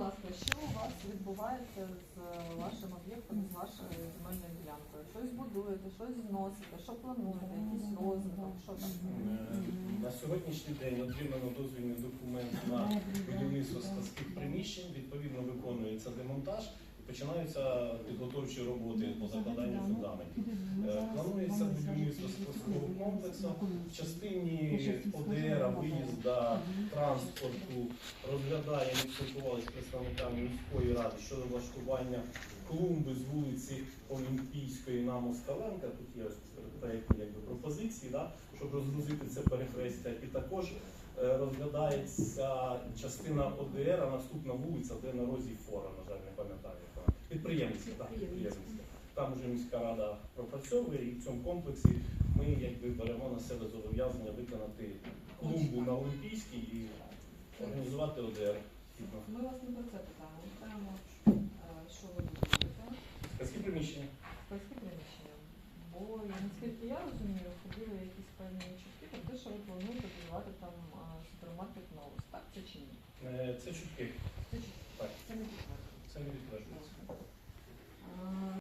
ласка, що у вас відбувається з вашим об'єктом, з вашою земельною ділянкою? Щось будуєте, щось зносите, що плануєте, якийсь розвиток, що там? Е, На сьогоднішній день отримано дозвільний документ на будівництво складських приміщень, відповідно виконується демонтаж і починаються підготовчі роботи по закладанню фундаментів. Е, будівництво комплексу в частині ОДР, виїзда, транспорту, розглядає, ми спілкувалися з представниками міської ради щодо влаштування клумби з вулиці Олімпійської на Москаленка. Тут є проєктні якби, пропозиції, да, щоб розгрузити це перехрестя. І також е, розглядається частина ОДР, а наступна вулиця, де на розі фора, на жаль, не пам'ятаю, яка підприємницька. Так, підприємницька. Там вже міська рада пропрацьовує, і в цьому комплексі ми якби беремо на себе зобов'язання виконати клумбу на Олімпійській і організувати ОДР. Ми вас не про це питаємо, ми питаємо, е, що ви будуєте, Скільки приміщення? спецькі приміщення. Бо наскільки я розумію, ходили якісь певні чутки про те, що ви плануєте будувати там е, супермаркет новус. Так це чи ні? Е, Це чутки. Це чи Так, це не підтверджено?